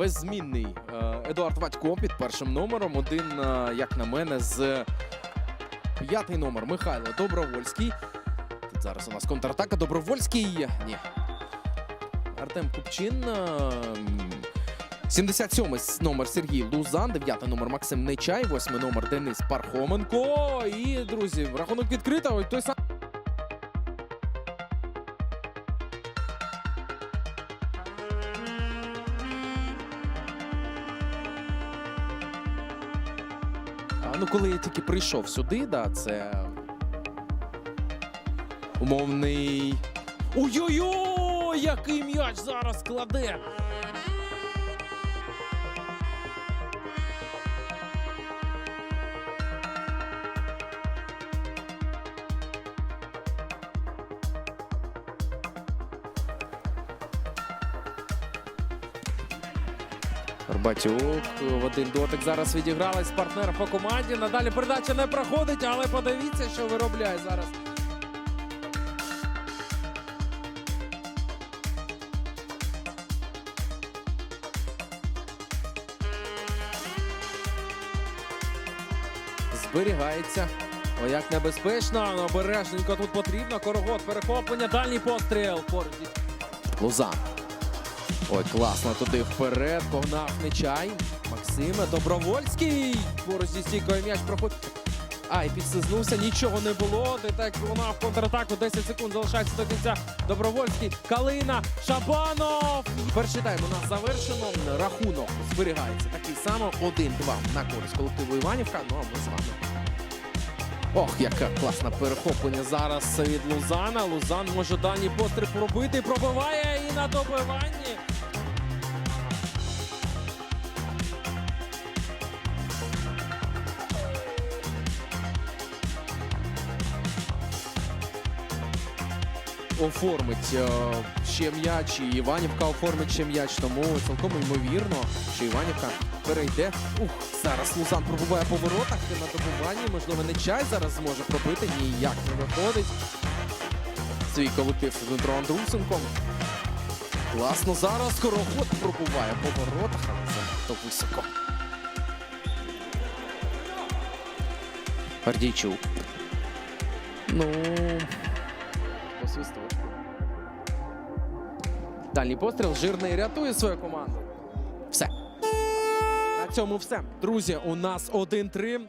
беззмінний е, Едуард Ватько під першим номером. Один, е, як на мене, з п'ятий номер Михайло Добровольський. Тут зараз у нас контратака. Добровольський. Ні. Артем Купчин. е, м, 77 номер Сергій Лузан, 9 номер Максим Нечай, 8 номер Денис Пархоменко. І, друзі, рахунок відкрита. Той самий. Ну, коли я тільки прийшов сюди, да, це умовний. Ой-ой-ой! Який м'яч зараз кладе! Горбатюк в один дотик зараз відігралась партнер по команді. Надалі передача не проходить, але подивіться, що виробляє зараз. Зберігається. О, як небезпечно, обережненько тут потрібно. Корогот, перехоплення, дальній постріл. Лузан. Ой, класно туди вперед. Погнав Нечай. Максиме Добровольський. Поруч зі стійкою м'яч проходить. А, і підсизнувся, нічого не було. Детек лунав контратаку. 10 секунд залишається до кінця. Добровольський, Калина, Шабанов. Перший тайм у нас завершено. Рахунок зберігається такий само. 1-2 на користь колективу Іванівка. Ну а ми з вами. Ох, яке класне перехоплення зараз від Лузана. Лузан може дані постріл пробити. Пробиває і на добиванні. Оформить е, ще м'яч, і Іванівка оформить ще м'яч, тому цілком ймовірно, що Іванівка перейде. Ух, зараз Лузан пробуває по воротах на добуванні. Можливо, не чай зараз зможе пробити. Ніяк не виходить. Свій колектив з Дмитро Андрусенком. Класно зараз скороход пробуває по воротах, але занадто високо. Гордійчук. Ну. Посвистував. Дальній постріл. Жирний рятує свою команду. Все. На цьому все. Друзі, у нас 1-3.